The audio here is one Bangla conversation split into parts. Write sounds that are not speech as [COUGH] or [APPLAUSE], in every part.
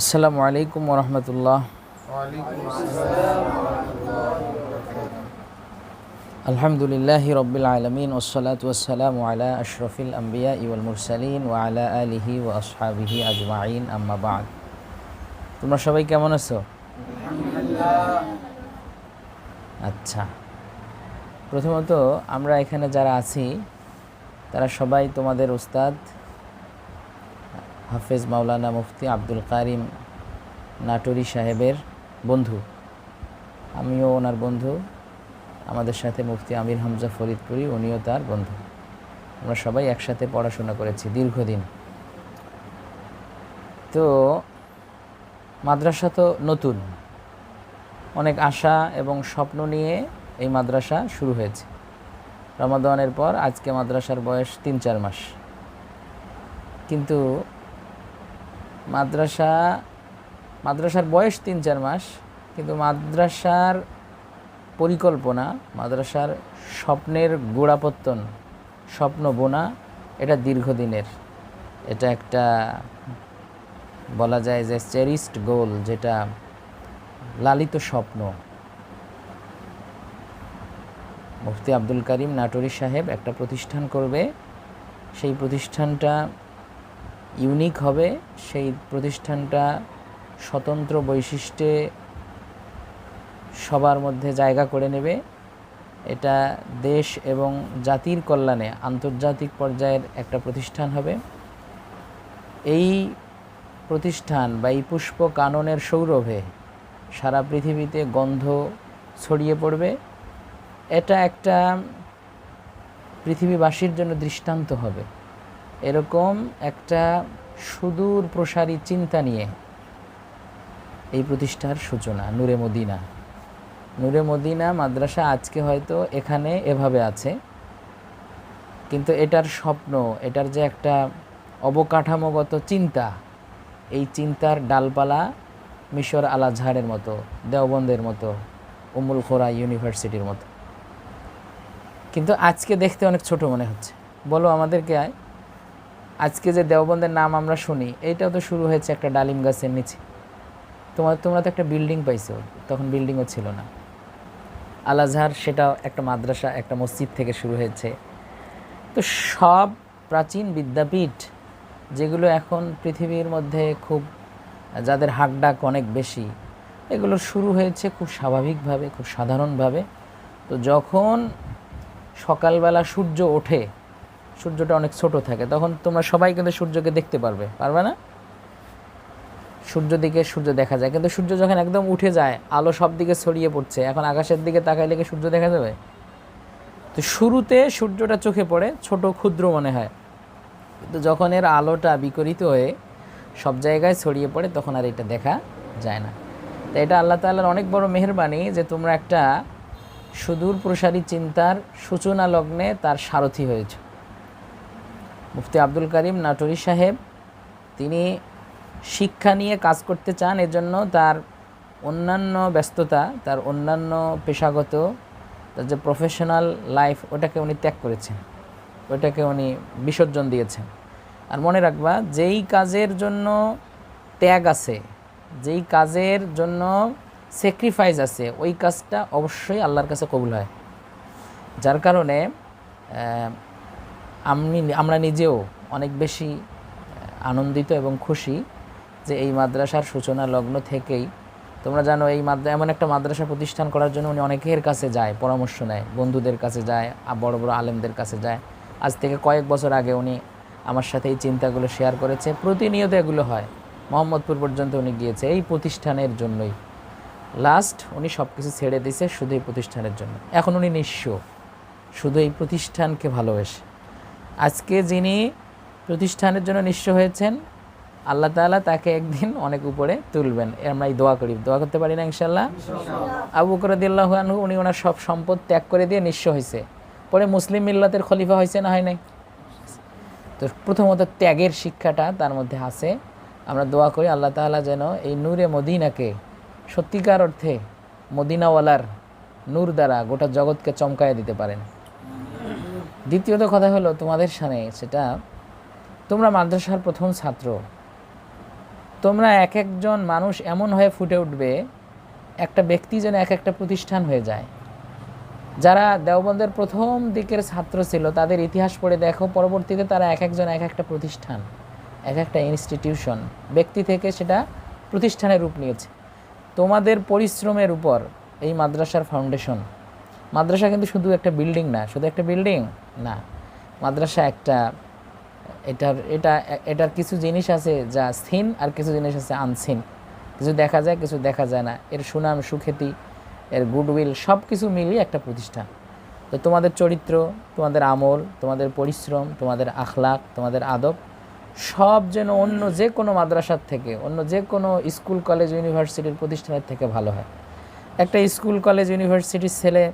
আসসালামু আলাইকুম ওরহমতুল্লাহ। আলহামদুলিল্লাহ রবিল আলমিন ওসলাত ওসালাম আলা আশরফিল আম্বিয়া ইউল মুরসালিন ও আলা আলিহি ও আসহাবিহি আজমাইন, আম্মা বাদ। তোমরা সবাই কেমন আছো? আচ্ছা। প্রথমত আমরা এখানে যারা আছি, তারা সবাই তোমাদের উস্তাদ হাফেজ মাওলানা মুফতি আব্দুল কারিম নাটুরি সাহেবের বন্ধু। আমিও ওনার বন্ধু। আমাদের সাথে মুফতি আমির হামজা ফরিদপুরি, উনিও তার বন্ধু। আমরা সবাই একসাথে পড়াশোনা করেছি দীর্ঘদিন। তো মাদ্রাসা তো নতুন। অনেক আশা এবং স্বপ্ন নিয়ে এই মাদ্রাসা শুরু হয়েছে। রমাদানের পর আজকে মাদ্রাসার বয়স তিন চার মাস। কিন্তু মাদ্রাসা, মাদ্রাসার বয়স তিন চার মাস, কিন্তু মাদ্রাসার পরিকল্পনা, মাদ্রাসার স্বপ্নের গোড়াপত্তন, স্বপ্ন বোনা, এটা দীর্ঘদিনের। এটা একটা বলা যায় যে চেরিস্ট গোল, যেটা লালিত স্বপ্ন। মুফতি আব্দুল করিম নাটোরি সাহেব একটা প্রতিষ্ঠান করবে। সেই প্রতিষ্ঠানটা ইউনিক হবে, সেই প্রতিষ্ঠানটা স্বতন্ত্র বৈশিষ্ট্যে সবার মধ্যে জায়গা করে নেবে। এটা দেশ এবং জাতির কল্যাণে আন্তর্জাতিক পর্যায়ের একটা প্রতিষ্ঠান হবে। এই প্রতিষ্ঠান বা এই পুষ্প কাননের সৌরভে সারা পৃথিবীতে গন্ধ ছড়িয়ে পড়বে। এটা একটা পৃথিবীবাসীর জন্য দৃষ্টান্ত হবে। এরকম একটা সুদূর প্রসারী চিন্তা নিয়ে এই প্রতিষ্ঠার সূচনা, নূরে মদিনা। নূরে মদিনা মাদ্রাসা আজকে হয়তো এখানে এভাবে আছে, কিন্তু এটার স্বপ্ন, এটার যে একটা অবকাঠামোগত চিন্তা, এই চিন্তার ডালপালা মিশর আল মতো, দেওবন্দের মতো, উমুল খোরা ইউনিভার্সিটির মতো। কিন্তু আজকে দেখতে অনেক ছোট মনে হচ্ছে। বলো আমাদেরকে আয়। আজকে যে দেওবন্দের নাম আমরা শুনি, এইটাও তো শুরু হয়েছে একটা ডালিম গাছের নিচে। তোমার, তোমরা তো একটা বিল্ডিং পাইছো, তখন বিল্ডিংও ছিল না। আল আজহার সেটাও একটা মাদ্রাসা, একটা মসজিদ থেকে শুরু হয়েছে। তো সব প্রাচীন বিদ্যাপীঠ, যেগুলো এখন পৃথিবীর মধ্যে খুব, যাদের হাকডাক অনেক বেশি, এগুলো শুরু হয়েছে খুব স্বাভাবিকভাবে, খুব সাধারণভাবে। তো যখন সকালবেলা সূর্য ওঠে সূর্যটা অনেক ছোট থাকে, তখন তোমরা সবাই কিন্তু সূর্যকে দেখতে পারবে পারবে না? সূর্য দিকে সূর্য দেখা যায়, কিন্তু সূর্য যখন একদম উঠে যায়, আলো সব দিকে ছড়িয়ে পড়ছে, এখন আকাশের দিকে তাকাইলে কি সূর্য দেখা যাবে? তো শুরুতে সূর্যটা চোখে পড়ে, ছোট ক্ষুদ্র মনে হয়, কিন্তু যখন এর আলোটা বিকরিত হয়ে সব জায়গায় ছড়িয়ে পড়ে, তখন আর এটা দেখা যায় না। তো এটা আল্লাহ তাল্লার অনেক বড় মেহরবানি যে তোমরা একটা সুদূর প্রসারী চিন্তার সূচনা লগ্নে তার সারথি হয়েছে। মুফতি আব্দুল করিম নাটরি সাহেব, তিনি শিক্ষা নিয়ে কাজ করতে চান, এজন্য তার অন্যান্য ব্যস্ততা, তার অন্যান্য পেশাগত, তার যে প্রফেশনাল লাইফ ওটাকে উনি ত্যাগ করেছেন। ওটাকে উনি বিসর্জন দিয়েছেন। আর মনে রাখবা, যেই কাজের জন্য ত্যাগ আছে, যেই কাজের জন্য স্যাক্রিফাইস আছে, ওই কাজটা অবশ্যই আল্লাহর কাছে কবুল হয়। যার কারণে আমি আমরা নিজেও অনেক বেশি আনন্দিত এবং খুশি যে এই মাদ্রাসার সূচনা লগ্ন থেকেই, তোমরা জানো এই মাদ্রা এমন একটা মাদ্রাসা প্রতিষ্ঠান করার জন্য উনি অনেকের কাছে যায়, পরামর্শ নেয়, বন্ধুদের কাছে যায় আর বড় বড় আলেমদের কাছে যায়। আজ থেকে কয়েক বছর আগে উনি আমার সাথে এই চিন্তাগুলো শেয়ার করেছে। প্রতিনিয়ত এগুলো হয়। মোহাম্মদপুর পর্যন্ত উনি গিয়েছে। এই প্রতিষ্ঠানের জন্যই। লাস্ট উনি সব কিছু ছেড়ে দিয়েছে শুধু এই প্রতিষ্ঠানের জন্য। এখন উনি নিঃস্ব। শুধু এই প্রতিষ্ঠানকে ভালোবেসে। আজকে যিনি প্রতিষ্ঠানের জন্য নিঃস্ব হয়েছেন আল্লাহ তালা তাকে একদিন অনেক উপরে তুলবেন। আমরা এই দোয়া করি। দোয়া করতে পারি না ইনশাল্লাহ আবু করদিল্লাহ আনহু উনি ওনার সব সম্পদ ত্যাগ করে দিয়ে নিঃস্ব হয়েছে। পরে মুসলিম মিল্লাতের খলিফা হয়েছে না হয় নাই? তো প্রথমত ত্যাগের শিক্ষাটা তার মধ্যে আছে। আমরা দোয়া করি আল্লাহ তালা যেন এই নূরে মদিনাকে সত্যিকার অর্থে মদিনাওয়ালার নূর দ্বারা গোটা জগৎকে চমকায় দিতে পারেন। দ্বিতীয়ত কথা হলো তোমাদের সামনে সেটা, তোমরা মাদ্রাসার প্রথম ছাত্র। তোমরা এক একজন মানুষ এমন হয়ে ফুটে উঠবে, একটা ব্যক্তি যেন এক একটা প্রতিষ্ঠান হয়ে যায়। যারা দেওবন্দের প্রথম দিকের ছাত্র ছিল, তাদের ইতিহাস পড়ে দেখো, পরবর্তীতে তারা এক একজন এক একটা প্রতিষ্ঠান, এক একটা ইনস্টিটিউশন ব্যক্তি থেকে সেটা প্রতিষ্ঠানের রূপ নিয়েছে। তোমাদের পরিশ্রমের উপর এই মাদ্রাসার ফাউন্ডেশন মাদ্রাসা কিন্তু শুধু একটা বিল্ডিং না, শুধু একটা বিল্ডিং না, মাদ্রাসা একটা, এটার, এটা, এটার কিছু জিনিস আছে যা সিন আর কিছু জিনিস আছে আনসিন কিছু দেখা যায়, কিছু দেখা যায় না। এর সুনাম, সুখ্যাতি, এর গুডউইল সব কিছু মিলিয়ে একটা প্রতিষ্ঠান। তো তোমাদের চরিত্র, তোমাদের আমল, তোমাদের পরিশ্রম, তোমাদের আখলাক, তোমাদের আদব, সব যেন অন্য যে কোনো মাদ্রাসার থেকে, অন্য যে কোনো স্কুল, কলেজ, ইউনিভার্সিটির প্রতিষ্ঠানের থেকে ভালো হয়। একটা স্কুল, কলেজ, ইউনিভার্সিটির ছেলে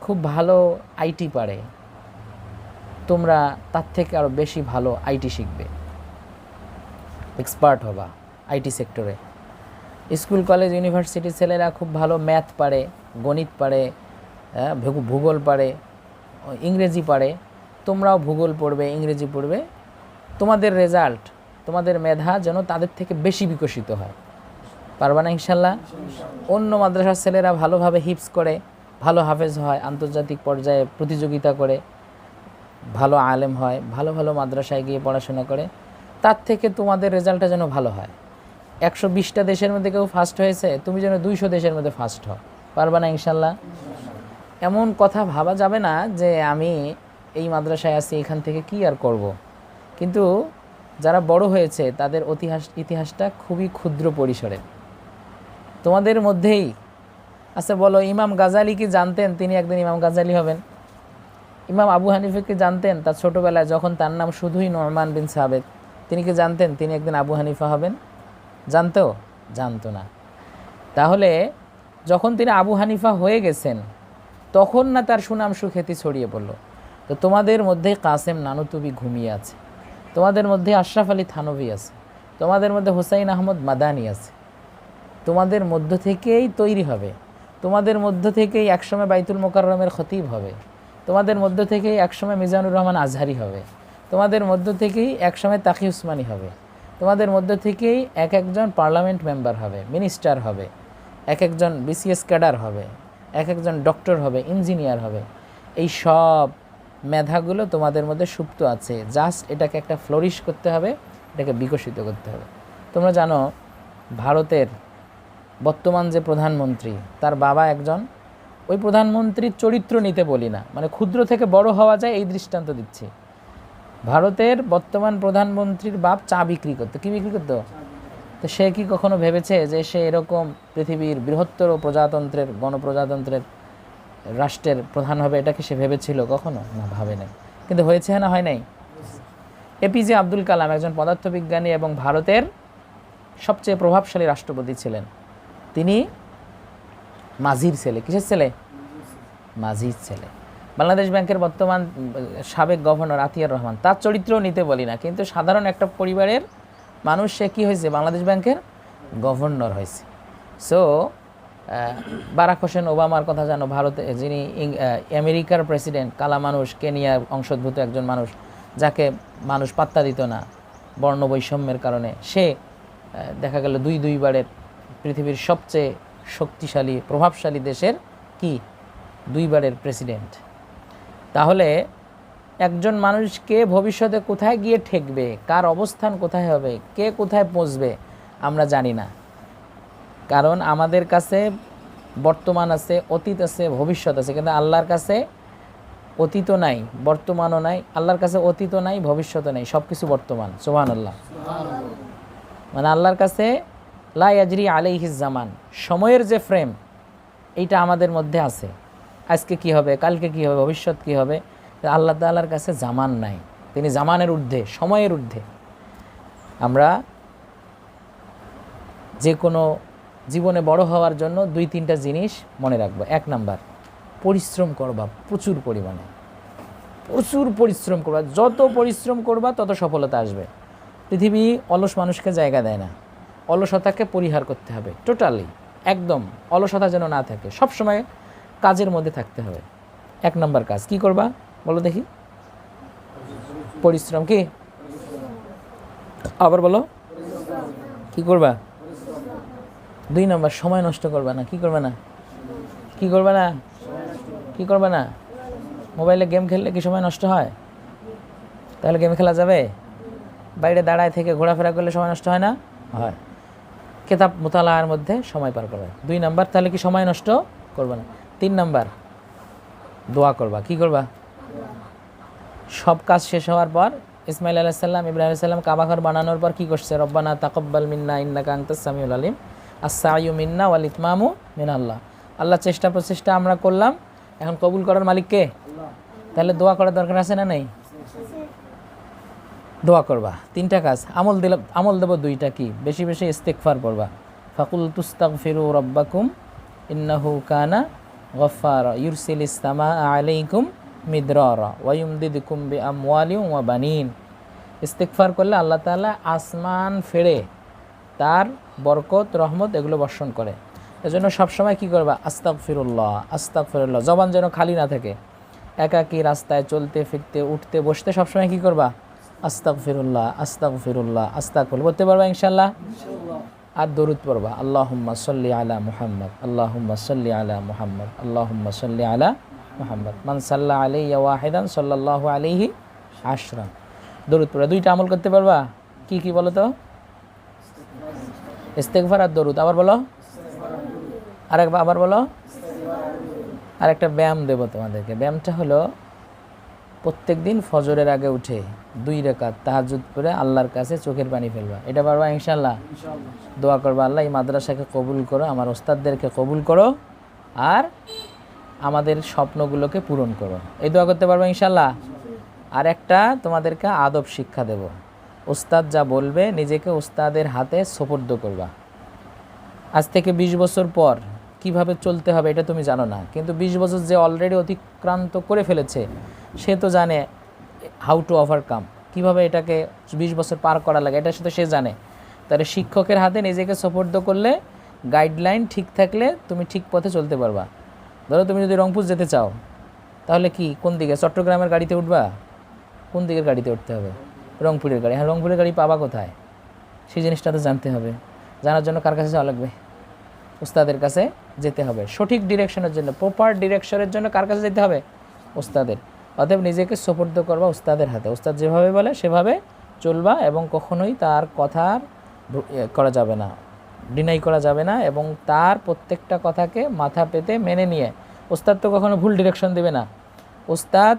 খুব ভালো আইটি পারে। তোমরা তার থেকে আরও বেশি ভালো আইটি শিখবে। এক্সপার্ট হবা আইটি সেক্টরে। স্কুল, কলেজ ইউনিভার্সিটির ছেলেরা খুব ভালো ম্যাথ পারে, গণিত পারে ভূগোল পারে, ইংরেজি পারে। তোমরাও ভূগোল পড়বে, ইংরেজি পড়বে। তোমাদের রেজাল্ট তোমাদের মেধা যেন তাদের থেকে বেশি বিকশিত হয়। পারবা না ইনশাল্লাহ? অন্য মাদ্রাসার ছেলেরা ভালোভাবে হিপস করে, ভালো হাফেজ হয়, আন্তর্জাতিক পর্যায়ে প্রতিযোগিতা করে। ভালো আলেম হয়, ভালো ভালো মাদ্রাসায় গিয়ে পড়াশোনা করে, তার থেকে তোমাদের রেজাল্টটা যেন ভালো হয়। একশো বিশটা দেশের মধ্যে কেউ ফার্স্ট হয়েছে, তুমি যেন দুইশো দেশের মধ্যে ফার্স্ট হও। পারবা না ইনশাল্লাহ এমন কথা ভাবা যাবে না যে আমি এই মাদ্রাসায় আছি, এখান থেকে কি আর করব। কিন্তু যারা বড় হয়েছে, তাদের ইতিহাস, ইতিহাসটা খুবই ক্ষুদ্র পরিসরে। তোমাদের মধ্যেই আচ্ছা বলো, ইমাম গাজালি কি জানতেন? তিনি একদিন ইমাম গাজালি হবেন। ইমাম আবু হানিফাকে জানতেন তার ছোটোবেলায় যখন তার নাম শুধুই নরমান বিন সাবেদ। তিনি কি জানতেন তিনি একদিন আবু হানিফা হবেন? জানতো? জানতো না। তাহলে যখন তিনি আবু হানিফা হয়ে গেছেন, তখন না তার সুনাম সুখ্যাতি ছড়িয়ে পড়ল। তো তোমাদের মধ্যে কাসেম নানুতুবি ঘুমিয়ে আছে। তোমাদের মধ্যে আশরাফ আলী থানভি আছে। তোমাদের মধ্যে হোসাইন আহমদ মাদানি আছে। তোমাদের মধ্য থেকেই তৈরি হবে। তোমাদের মধ্য থেকেই একসময় বাইতুল মোকাররমের খতিব হবে। তোমাদের মধ্য থেকেই একসময় মিজানুর রহমান আজহারি হবে। তোমাদের মধ্য থেকেই একসময় তাকি উসমানি হবে। তোমাদের মধ্য থেকেই এক একজন পার্লামেন্ট মেম্বার হবে, মিনিস্টার হবে, এক একজন বিসিএস ক্যাডার হবে, এক একজন ডক্টর হবে, ইঞ্জিনিয়ার হবে। এই সব মেধাগুলো তোমাদের মধ্যে সুপ্ত আছে। জাস্ট এটাকে একটা ফ্লোরিশ করতে হবে, এটাকে বিকশিত করতে হবে। তোমরা জানো, ভারতের বর্তমান যে প্রধানমন্ত্রী, তার বাবা একজন ওই প্রধানমন্ত্রীর চরিত্র নিতে বলি না। মানে ক্ষুদ্র থেকে বড় হওয়া যায়, এই দৃষ্টান্ত দিচ্ছি। ভারতের বর্তমান প্রধানমন্ত্রীর বাপ চা বিক্রি করতো। কী বিক্রি করতো? তো সে কি কখনো ভেবেছে যে সে এরকম পৃথিবীর বৃহত্তর প্রজাতন্ত্রের, গণপ্রজাতন্ত্রের রাষ্ট্রের প্রধান হবে এটা কি সে ভেবেছিল কখনো? না, ভাবে নাই। কিন্তু হয়েছে না, হয় নাই? এপিজে আব্দুল কালাম একজন পদার্থবিজ্ঞানী এবং ভারতের সবচেয়ে প্রভাবশালী রাষ্ট্রপতি ছিলেন। তিনি মাঝির ছেলে। কিসের ছেলে? মাঝির ছেলে। বাংলাদেশ ব্যাংকের বর্তমান সাবেক গভর্নর আতিয়ার রহমান। তার চরিত্রও নিতে বলি না, কিন্তু সাধারণ একটা পরিবারের মানুষ সে কী হয়েছে? বাংলাদেশ ব্যাংকের গভর্নর হয়েছে। সো বারাক হোসেন ওবামার কথা জানো, ভারতে, যিনি আমেরিকার প্রেসিডেন্ট কালা মানুষ কেনিয়ার অংশোদ্ভূত একজন মানুষ, যাকে মানুষ পাত্তা দিত না বর্ণ বৈষম্যের কারণে। সে দেখা গেল দুই দুইবারের পৃথিবীর সবচেয়ে শক্তিশালী, প্রভাবশালী দেশের কি? দুইবারের প্রেসিডেন্ট। তাহলে একজন মানুষকে ভবিষ্যতে কোথায় গিয়ে ঠেকবে? কার অবস্থান কোথায় হবে? কে কোথায় পৌঁছবে? আমরা জানি না। কারণ আমাদের কাছে বর্তমান আছে, অতীত আছে, ভবিষ্যৎ আছে। কিন্তু আল্লাহর কাছে অতীতও নাই, বর্তমানও নাই। আল্লাহর কাছে অতীতও নাই, ভবিষ্যৎও নাই। সব কিছু বর্তমান। সোহান আল্লাহ মানে আল্লাহর কাছে লাইয়াজরি আলাইহিস জামান, সময়ের যে ফ্রেম এইটা আমাদের মধ্যে আছে। আজকে কি হবে, কালকে কি হবে, ভবিষ্যৎ কি হবে আল্লাহ তাআলার কাছে জামান নাই। তিনি জামানের ঊর্ধ্বে, সময়ের ঊর্ধ্বে। আমরা যে কোনো জীবনে বড় হওয়ার জন্য দুই তিনটা জিনিস মনে রাখব। এক নাম্বার, পরিশ্রম করবা প্রচুর পরিমাণে। প্রচুর পরিশ্রম করবা। যত পরিশ্রম করবা, তত সফলতা আসবে। পৃথিবী অলস মানুষকে জায়গা দেয় না। অলসতাকে পরিহার করতে হবে। টোটালি একদম অলসতা যেন না থাকে। সব সময় কাজের মধ্যে থাকতে হবে। এক নম্বর কাজ, কি করবা? বলো দেখি। পরিশ্রম কি? আবার বলো। কি করবা? দুই নম্বর, সময় নষ্ট করবা না। কি করবে না? কি করবে না? কি করবে না? মোবাইলে গেম খেললে কি সময় নষ্ট হয়? তাহলে গেম খেলা যাবে? বাইরে দাঁড়ায় থেকে ঘোরাফেরা করলে সময় নষ্ট হয় না? হয়। কেতাব মোতালার মধ্যে সময় পার করবে। দুই নাম্বার তাহলে কি সময় নষ্ট? করবে না। তিন নাম্বার দোয়া করবা। কি করবা? সব কাজ শেষ হওয়ার পর ইসমাইল আলাইসাল্লাম ইব্রাহিম আলাইসাল্লাম কাবাঘর বানানোর পর কী করছে? রব্বানা তাকব্বাল মিন্না ইন্না কাংতাস সামিউল আলিম। আসাইউ মিন্না ওয়াল ইতমামু মিন আল্লাহ আল্লাহ চেষ্টা প্রচেষ্টা আমরা করলাম। এখন কবুল করার মালিক কে? তাহলে দোয়া করার দরকার আছে না নেই? দোয়া করবা। তিনটা কাজ। আমল দিলাম আমল দেবো দুইটা কি? বেশি বেশি ইস্তেকফার করবা। ফাকুল তুস্তাক ফিরু রব্বাকুম ইন্নাহু কানা গফার ইউরসিল ইসলামা আলাইকুম মিদ্রারা ওয়ায়ুমদিদকুম বি আমওয়ালিম ওয়া বানিন। ইস্তেকফার করলে আল্লাহ তাআলা আসমান ফেড়ে তার বরকত, রহমত এগুলো বর্ষণ করে। এজন্য সবসময় কি করবা? আস্তাক ফিরুল্লাহ আস্তাক ফিরুল্লাহ জবান যেন খালি না থাকে। একাকী রাস্তায় চলতে, ফিরতে, উঠতে, বসতে সবসময় কি করবা? আস্তাক ফিরুল্লাহ আস্তাক ফিরুল্লাহ আস্তাক বলতে পারবা ইনশাল্লাহ আর দরুদ পড়বা। আল্লাহুম্মা সাল্লি আলা মুহাম্মদ আল্লাহুম্মা সাল্লি আলা মুহাম্মদ আল্লাহুম্মা সাল্লি আলা মুহাম্মদ। মান সাল্লা আলাইহি ওয়াহিদান সাল্লাল্লাহু আলাইহি আশরা দরুদ পড়া। দুইটা আমল করতে পারবা? কি কি বলো তো? ইস্তেগফার আর দরুদ। আবার বলো? আরেকবার আবার বলো? আর একটা ব্যায়াম দেবো তোমাদেরকে। ব্যায়ামটা হলো প্রত্যেক দিন ফজরের আগে উঠে দুই রেখাত তাহাজুদ করে আল্লাহর কাছে চোখের পানি ফেলবা। এটা পারবা ইনশাল্লাহ দোয়া করবা আল্লাহ এই মাদ্রাসাকে কবুল করো আমার ওস্তাদদেরকে কবুল করো আর আমাদের স্বপ্নগুলোকে পূরণ করো। এই দোয়া করতে পারবা ইনশাল্লাহ আর একটা তোমাদেরকে আদব শিক্ষা দেব। ওস্তাদ যা বলবে নিজেকে ওস্তাদের হাতে সোপর্দ করবা। আজ থেকে ২০ বছর পর কীভাবে চলতে হবে এটা তুমি জানো না কিন্তু ২০ বছর যে অলরেডি অতিক্রান্ত করে ফেলেছে সে তো জানে হাউ টু ওভারকাম কীভাবে এটাকে ২০ বছর পার করা লাগে এটা সাথে সে জানে। তাহলে শিক্ষকের হাতে নিজেকে সোপর্দ করলে গাইডলাইন ঠিক থাকলে তুমি ঠিক পথে চলতে পারবা। ধরো তুমি যদি রংপুর যেতে চাও, তাহলে কি, কোন দিকে? চট্টগ্রামের গাড়িতে উঠবা? কোন দিকের গাড়িতে উঠতে হবে? রংপুরের গাড়ি। হ্যাঁ রংপুরের গাড়ি পাবা কোথায়? সেই জিনিসটা তো জানতে হবে। জানার জন্য কার কাছে যাওয়া লাগবে? ওস্তাদের কাছে যেতে হবে। সঠিক ডিরেকশনের জন্য প্রপার ডিরেকশনের জন্য কার কাছে যেতে হবে? ওস্তাদের। অতএব নিজেকে সোপর্দ করবা ওস্তাদের হাতে। ওস্তাদ যেভাবে বলে, সেভাবে চলবা এবং কখনোই তার কথার করা যাবে না ডিনাই করা যাবে না এবং তার প্রত্যেকটা কথাকে মাথা পেতে মেনে নিয়ে। ওস্তাদ তো কখনো ভুল ডিরেকশন দেবে না। ওস্তাদ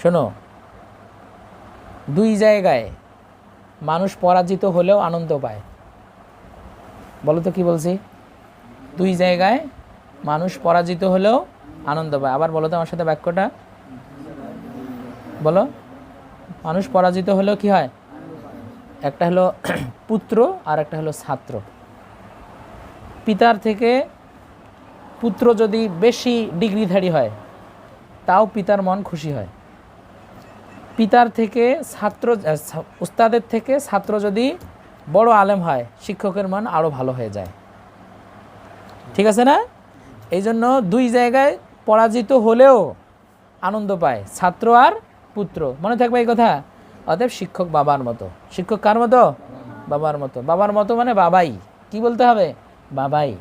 শোনো, দুই জায়গায় মানুষ পরাজিত হলেও আনন্দ পায়। বলো তো কী বলছি? দুই জায়গায় মানুষ পরাজিত হলেও আনন্দ পায়। আবার বলো তো আমার সাথে বাক্যটা। বলো। মানুষ পরাজিত হলেও কি হয়? একটা হলো [CLEARS THROAT] পুত্র আর একটা হলো ছাত্র। পিতার থেকে পুত্র যদি বেশি ডিগ্রিধারী হয়, তাও পিতার মন খুশি হয়। পিতার থেকে ছাত্র উস্তাদের থেকে ছাত্র যদি বড় আলেম হয়, শিক্ষকের মন আরও ভালো হয়ে যায়। ঠিক আছে না? এই জন্য দুই জায়গায় পরাজিত হলেও আনন্দ পায়। ছাত্র আর পুত্র। মনে থাকবে এই কথা? অতএব শিক্ষক বাবার মতো। শিক্ষক কার মতো? বাবার মতো। বাবার মতো মানে বাবাই। কি বলতে হবে? বাবাই।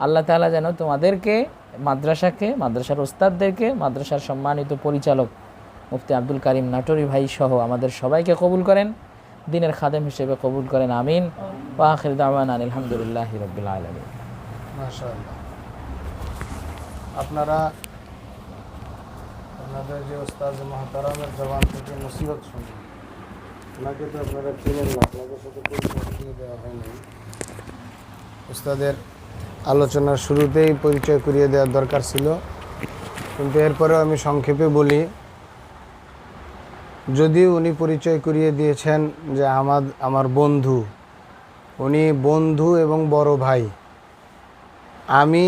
আল্লাহ তাআলা যেন তোমাদেরকে, মাদ্রাসাকে, মাদ্রাসার ওস্তাদদেরকে, মাদ্রাসার সম্মানিত পরিচালক মুফতি আব্দুল করিম নাটোরি ভাই সহ আমাদের সবাইকে কবুল করেন। দিনের খাদেম হিসেবে কবুল করেন। আমিন। ওয়াখির দাওয়ান আলহামদুলিল্লাহ রবিল আলমিন। মাশাআল্লাহ। আপনারা আপনাদের যে ওস্তাদ মহাতারামের জবান থেকে মুসিবত শুনলেন ওনাকে তো আপনারা চিনেন না, আপনাদের সাথে পরিচয় দেওয়া হয়নি ওস্তাদের আলোচনার শুরুতেই পরিচয় করিয়ে দেওয়ার দরকার ছিল। কিন্তু এরপরেও আমি সংক্ষেপে বলি যদিও উনি পরিচয় করিয়ে দিয়েছেন যে আমার আমার বন্ধু, উনি বন্ধু এবং বড় ভাই, আমি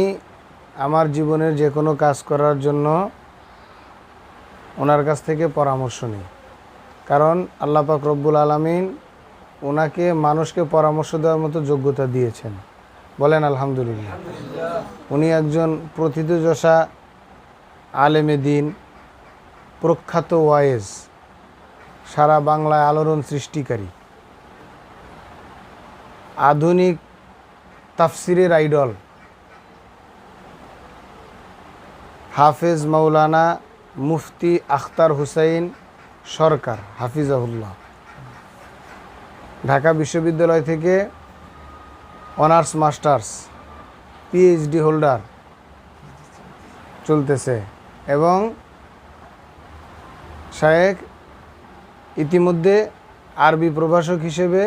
আমার জীবনের যে কোনো কাজ করার জন্য ওনার কাছ থেকে পরামর্শ নিই। কারণ আল্লাহ পাক রব্বুল আলমিন ওনাকে মানুষকে পরামর্শ দেওয়ার মতো যোগ্যতা দিয়েছেন। বলেন, আলহামদুলিল্লাহ। উনি একজন প্রথিতযশা আলেমে দিন, প্রখ্যাত ওয়াইজ, সারা বাংলায় আলোড়ন সৃষ্টিকারী। আধুনিক তাফসিরের আইডল হাফেজ মৌলানা মুফতি আখতার হুসাইন সরকার, হাফিজাহুল্লাহ। ঢাকা বিশ্ববিদ্যালয় থেকে অনার্স, মাস্টার্স পিএইচডি হোল্ডার চলতেছে এবং শায়েক ইতিমধ্যে আরবি প্রভাষক হিসেবে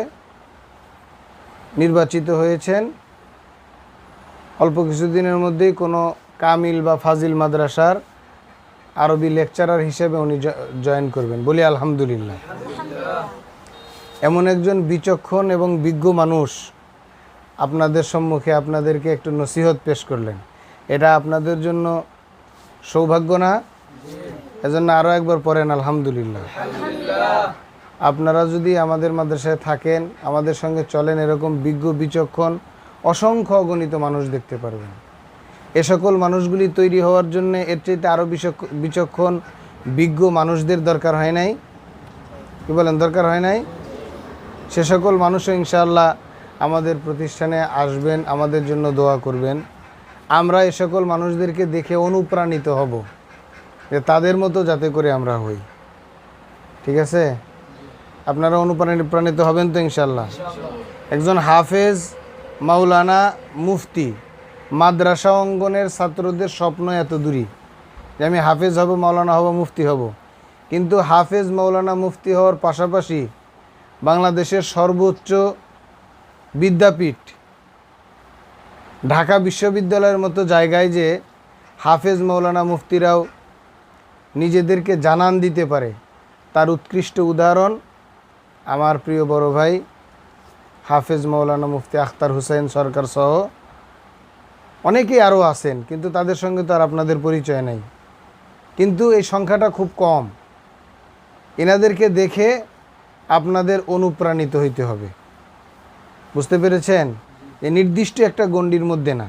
নির্বাচিত হয়েছেন। অল্প কিছুদিনের মধ্যেই কোনো কামিল বা ফাজিল মাদ্রাসার আরবি লেকচারার হিসেবে উনি জয়েন করবেন। বলি আলহামদুলিল্লাহ। এমন একজন বিচক্ষণ এবং বিজ্ঞ মানুষ আপনাদের সম্মুখে আপনাদেরকে একটু নসিহত পেশ করলেন। এটা আপনাদের জন্য সৌভাগ্য না? এজন্য আরও একবার পড়েন, আলহামদুলিল্লাহ। আপনারা যদি আমাদের মাদ্রাসায় থাকেন, আমাদের সঙ্গে চলেন এরকম বিজ্ঞ, বিচক্ষণ, অসংখ্য অগণিত মানুষ দেখতে পারবেন। এ সকল মানুষগুলি তৈরি হওয়ার জন্য এর চাইতে আরও বিচক্ষ- বিচক্ষণ, বিজ্ঞ মানুষদের দরকার হয় নাই। কি বলেন, দরকার হয় নাই? সে সকল মানুষও ইনশাআল্লাহ আমাদের প্রতিষ্ঠানে আসবেন, আমাদের জন্য দোয়া করবেন। আমরা এ সকল মানুষদেরকে দেখে অনুপ্রাণিত হব, যে তাদের মতো যাতে করে আমরা হই। ঠিক আছে? আপনারা অনুপ্রাণিত হবেন তো ইনশাল্লাহ একজন হাফেজ মাওলানা মুফতি। মাদ্রাসা অঙ্গনের ছাত্রদের স্বপ্ন এত দূরই যে আমি হাফেজ হব, মাওলানা হব, মুফতি হব। কিন্তু হাফেজ, মাওলানা, মুফতি হওয়ার পাশাপাশি বাংলাদেশের সর্বোচ্চ বিদ্যাপীঠ ঢাকা বিশ্ববিদ্যালয়ের মতো জায়গায় যে হাফেজ মৌলানা মুফতিরাও নিজেদেরকে জানান দিতে পারে, তার উৎকৃষ্ট উদাহরণ আমার প্রিয় বড় ভাই হাফেজ মৌলানা মুফতি আখতার হুসাইন সরকার সহ অনেকেই আরও আছেন, কিন্তু তাদের সঙ্গে তো আর আপনাদের পরিচয় নেই। কিন্তু এই সংখ্যাটা খুব কম। এনাদেরকে দেখে আপনাদের অনুপ্রাণিত হইতে হবে। বুঝতে পেরেছেন? যে নির্দিষ্ট একটা গণ্ডির মধ্যে না।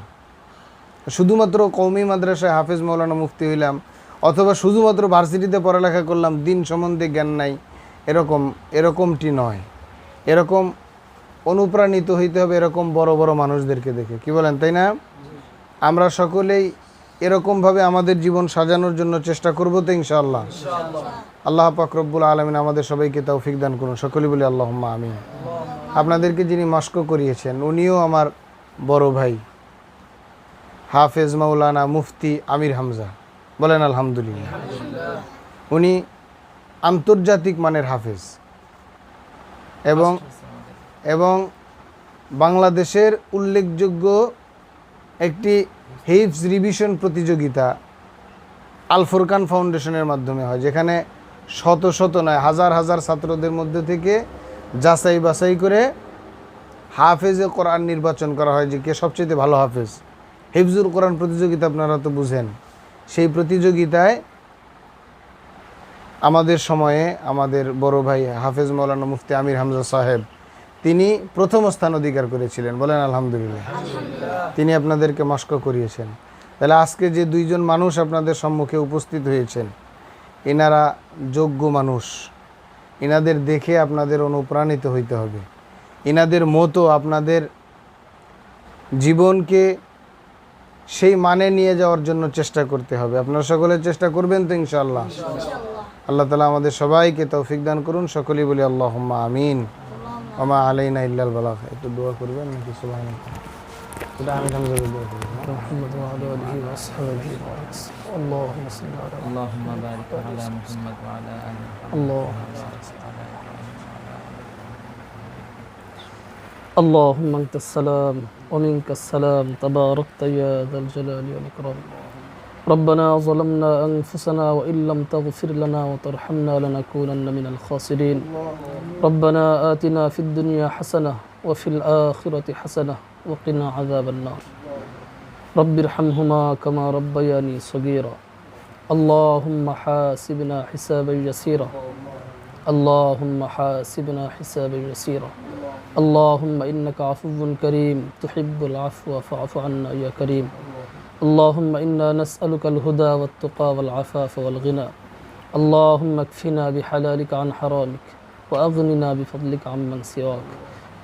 শুধুমাত্র কৌমি মাদ্রাসায় হাফেজ মৌলানা মুফতি হইলাম, অথবা শুধুমাত্র ভার্সিটিতে পড়ালেখা করলাম, দিন সম্বন্ধে জ্ঞান নাই, এরকম, এরকমটি নয়। এরকম অনুপ্রাণিত হইতে হবে, এরকম বড় বড় মানুষদেরকে দেখে। কি বলেন, তাই না? আমরা সকলেই এরকমভাবে আমাদের জীবন সাজানোর জন্য চেষ্টা করব তো ইনশাআল্লাহ। আল্লাহ পাক রব্বুল আলমিন আমাদের সবাইকে তৌফিক দান করুন। সকলেই বলি আল্লাহ আমিন। আপনাদেরকে যিনি মস্ক করিয়েছেন উনিও আমার বড় ভাই হাফেজ মাওলানা মুফতি আমির হামজা। বলেন আলহামদুলিল্লাহ। উনি আন্তর্জাতিক মানের হাফেজ। এবং এবং বাংলাদেশের উল্লেখযোগ্য একটি হিপস রিভিশন প্রতিযোগিতা আল ফুরকান ফাউন্ডেশনের মাধ্যমে হয়, যেখানে শত শত নয়, হাজার হাজার ছাত্রদের মধ্যে থেকে যাচাই বাছাই করে হাফেজে কোরআন নির্বাচন করা হয়, যে কে সবচেয়ে ভালো হাফেজ। হিফজুল কোরআন প্রতিযোগিতা আপনারা তো বুঝেন। সেই প্রতিযোগিতায় আমাদের সময়ে আমাদের বড় ভাই হাফেজ মৌলানা মুফতি আমির হামজা সাহেব তিনি প্রথম স্থান অধিকার করেছিলেন বলেন আলহামদুলিল্লাহ। তিনি আপনাদেরকে মস্ক করিয়েছেন। তাহলে আজকে যে দুইজন মানুষ আপনাদের সম্মুখে উপস্থিত হয়েছেন এনারা যোগ্য মানুষ। এনাদের দেখে আপনাদের অনুপ্রাণিত হইতে হবে। এনাদের মতো আপনাদের জীবনকে সেই মানে নিয়ে যাওয়ার জন্য চেষ্টা করতে হবে। আপনারা সকলে চেষ্টা করবেন তো ইনশাআল্লাহ। আল্লাহ তালা আমাদের সবাইকে তৌফিক দান করুন। সকলেই বলি আল্লাহ আমিন। আমা আলাইনা ইল্লাল বালাগ একটু দোয়া করবেন নাকি সুবাহ এটা আমি হামজাকে দোয়া করবেন محمد وعلى آله وأصحابه وسلم اللهم صل على اللهم بارك على محمد وعلى آل محمد الله وبارك على اللهم أنت السلام ومنك السلام تباركت يا ذا الجلال والإكرام ربنا ظلمنا أنفسنا وإن لم تغفر لنا وترحمنا لنكونن من الخاسرين. ربنا آتنا في الدنيا حسنة وفي الآخرة حسنة وقنا عذاب النار. رب ارحمهما كما ربياني صغيرا. اللهم حاسبنا حسابا يسيرا. اللهم حاسبنا حسابا يسيرا. اللهم إنك عفو كريم تحب العفو فاعف عنا يا كريم. اللهم إنا نسألك الهدى والتقى والعفاف والغنى. اللهم اكفنا بحلالك عن حرامك وأغننا بفضلك عمن سواك.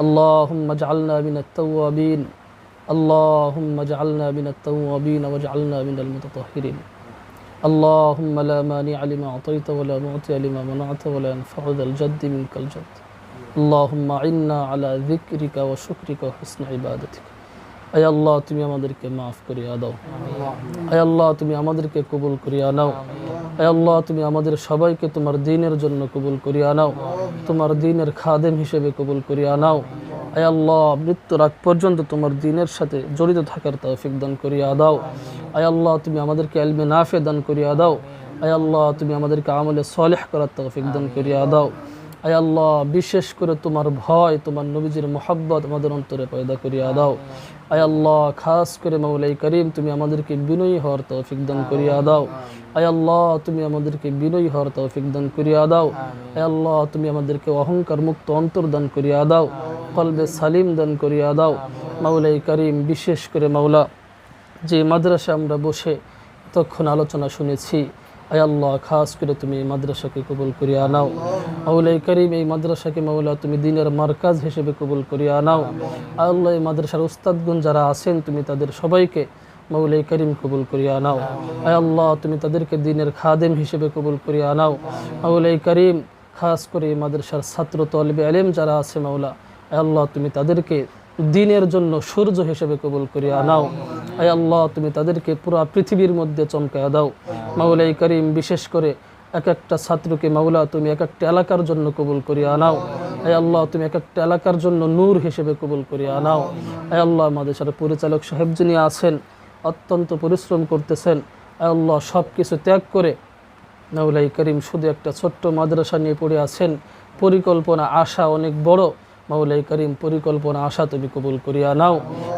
اللهم اجعلنا من التوابين. اللهم اجعلنا من التوابين واجعلنا من المتطهرين. اللهم لا مانع لما أعطيت ولا معطي لما منعت ولا ينفع ذا الجد منك الجد. اللهم عنا على ذكرك وشكرك وحسن عبادتك. আয় আল্লাহ, তুমি আমাদেরকে মাফ করিয়া দাও। আয় আল্লাহ, তুমি আমাদেরকে কবুল করিয়া নাও। আয় আল্লাহ, তুমি আমাদের সবাইকে তোমার দিনের জন্য কবুল করিয়া নাও। তোমার দিনের খাদেম হিসেবে কবুল করিয়া নাও। আয় আল্লাহ, মৃত্যুর আগ পর্যন্ত তোমার দিনের সাথে জড়িত থাকার তৌফিক দান করিয়া দাও। আয় আল্লাহ, তুমি আমাদেরকে আলমে নাফে দান করিয়া দাও। আয় আল্লাহ, তুমি আমাদেরকে আমলে সলেহ করার তৌফিক দান করিয়া দাও। আয় আল্লাহ বিশেষ করে তোমার ভয় তোমার নবীজির মোহাব্বত আমাদের অন্তরে পয়দা করিয়া দাও। আয় আল্লাহ খাস করে মাওলাই করিম তুমি আমাদেরকে বিনয়ী হওয়ার তৌফিক দান করিয়া দাও। আয় আল্লাহ তুমি আমাদেরকে বিনয়ী হওয়ার তৌফিক দান করিয়া দাও। আয় আল্লাহ তুমি আমাদেরকে অহংকার মুক্ত অন্তর দান করিয়া দাও। কলবে সালিম দান করিয়া দাও। মাওলাই করিম বিশেষ করে মাওলা যে মাদ্রাসা আমরা বসে তখন আলোচনা শুনেছি আয় আল্লাহ, খাস করে তুমি এই মাদ্রাসাকে কবুল করিয়া নাও। মাওলাই করিম, এই মাদ্রাসাকে মাওলা, তুমি দিনের মার্কাজ হিসেবে কবুল করিয়া নাও। আয় আল্লাহ, এই মাদ্রাসার উস্তাদগুন যারা আছেন, তুমি তাদের সবাইকে মাওলাই করিম কবুল করিয়া নাও। আয় আল্লাহ, তুমি তাদেরকে দিনের খাদেম হিসেবে কবুল করিয়া নাও। মাওলাই করিম, খাস করে মাদ্রাসার ছাত্র, তলবে আলেম যারা আছে মাওলা, আয় আল্লাহ, তুমি তাদেরকে দিনের জন্য সূর্য হিসেবে কবুল করিয়া নাও। আয় আল্লাহ, তুমি তাদেরকে পুরা পৃথিবীর মধ্যে চমকায়া দাও। মাওলাই করিম, বিশেষ করে এক একটা ছাত্রকে, মাওলা, তুমি এক একটা এলাকার জন্য কবুল করিয়া আনাও আয় আল্লাহ, তুমি এক একটা এলাকার জন্য নূর হিসেবে কবুল করিয়া আনাও আয় আল্লাহ, আমাদের সাথে পরিচালক সাহেব যিনি আছেন, অত্যন্ত পরিশ্রম করতেছেন আয় আল্লাহ সব কিছু ত্যাগ করে মাওলাই করিম শুধু একটা ছোট্ট মাদ্রাসা নিয়ে পড়ে আছেন। পরিকল্পনা, আশা অনেক বড়। মাওলাই করিম, পরিকল্পনা, আশা তুমি কবুল করিয়া নাও।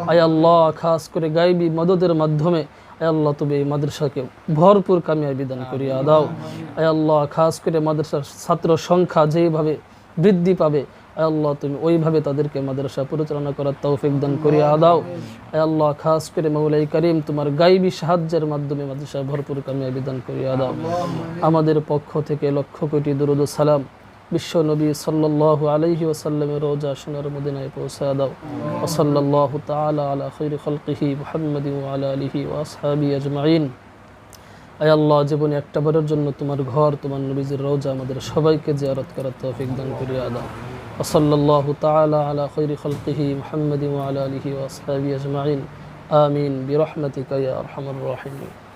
আয় আল্লাহ, খাস করে গাইবি মদদের মাধ্যমে আল্লাহ তুমি এই মাদ্রাসাকে ভরপুর কামিয়াবি দান করিয়া দাও। আল্লাহ, খাস করে মাদ্রাসার ছাত্র সংখ্যা যেইভাবে বৃদ্ধি পাবে আল্লাহ তুমি ওইভাবে তাদেরকে মাদ্রাসা পরিচালনা করার তৌফিক দান করিয়া দাও। আল্লাহ, খাস করে মৌলাই করিম তোমার গাইবি সাহায্যের মাধ্যমে মাদ্রাসা ভরপুর কামিয়াবি দান করিয়া দাও। আমাদের পক্ষ থেকে লক্ষ কোটি দুরুদ সালাম। বিশ্ব নবী সাল্লাল্লাহু আলাইহি ওয়াসাল্লামের রোজা সোনার মদিনায় পৌঁছা দাও। ওসল্লাল্লাহু তাআলা আলা খাইরি খালকিহি মুহাম্মাদি আলিহি আজমাইন। আয় আল্লাহ, জীবনে একটা বারের জন্য তোমার ঘর, তোমার নবীজির রোজা আমাদের সবাইকে জিয়ারত করার তৌফিক দান করিয়া দাও। ওসল্লাল্লাহু তাআলা আলা খাইরি খালকিহি মুহাম্মাদি আলা আলিহি ওয়া আসহাবিহি আজমাইন। আমিন। বিরহমাতিকা ইয়া আরহামার রাহিমিন।